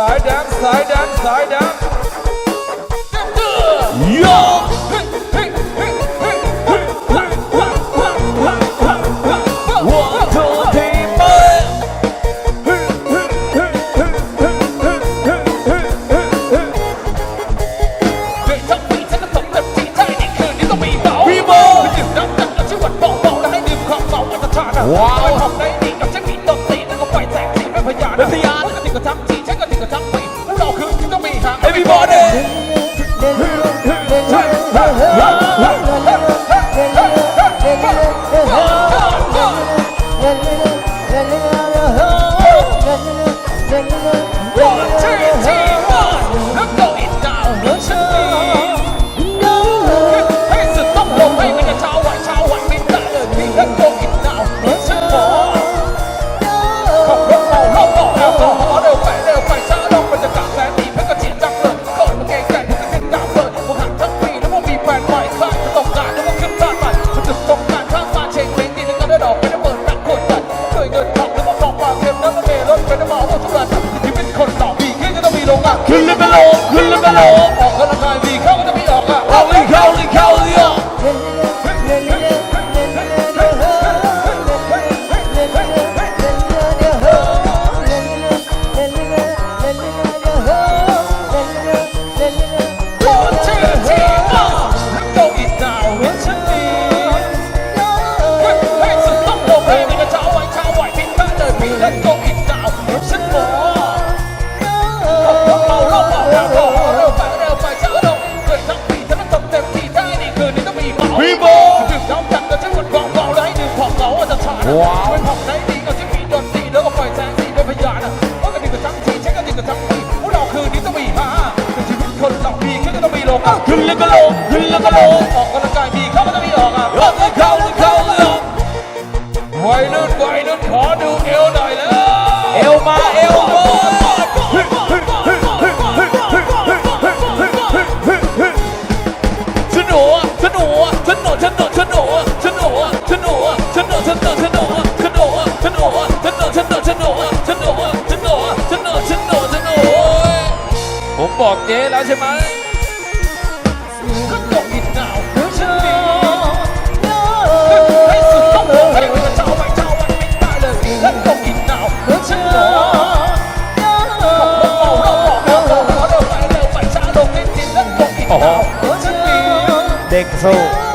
side down, side down, side down. ว้าวทำได้ดีกับฉันมีดนตรีแล้วก็ไฟแสงสีเป็นพยานเป็นพยานก็ติดกับทั้งทีฉันก็ติดกับทั้งปีแล้วเราคือที่ต้องมีหาง Everybody 我 แล้วพวกมีแฟนใหม่ข้าดจะตกงการแล้วพวกขึ้นชาติใหม่มันจะตกงการข้างมาเชงเพลงดีนึงก็ได้ดอกไปได้เปิดรักคนกันเคยเงินทองแล้วก็ทองปากเก็มแล้วก็เมรถไปได้เมาทุกวันที่เป็นคนต่อมีขึ้นก็ต้องมีโรงงานขึ้นแล้วก็ลขึ้นแล้วก็ลออกกำลังกายมีเข้าก็จะมี ว้าวเป็นของไหนดีก็จะมีดนตรีแล้วก็ปล่อยแสงสีเป็นพยานเพราะกันดีกับทั้งทีเช็คกันดีกับทั้งทีพวกเราคืนนี้ต้องมีฮาแต่ชีวิตคนเรามีขึ้นก็ต้องมีลงอะขึ้นแล้วก็ลงขึ้นแล้วก็ลงออกกำลังกายดีเข้าก็ต้องมีออกอะออกเลยเข้าเลยเข้าเลยออกวัยรุ่นวัยรุ่นขอดูเอวหน่อยแล้วเอวมาเอวมา บอกเจ๊แล้วใช่ไหมก็บกอีกหนาวเห้สุองเจ้าเด้ยวกอีนเเด็กสู้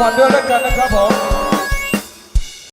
วัลด้วยแล้วกันนะครับผม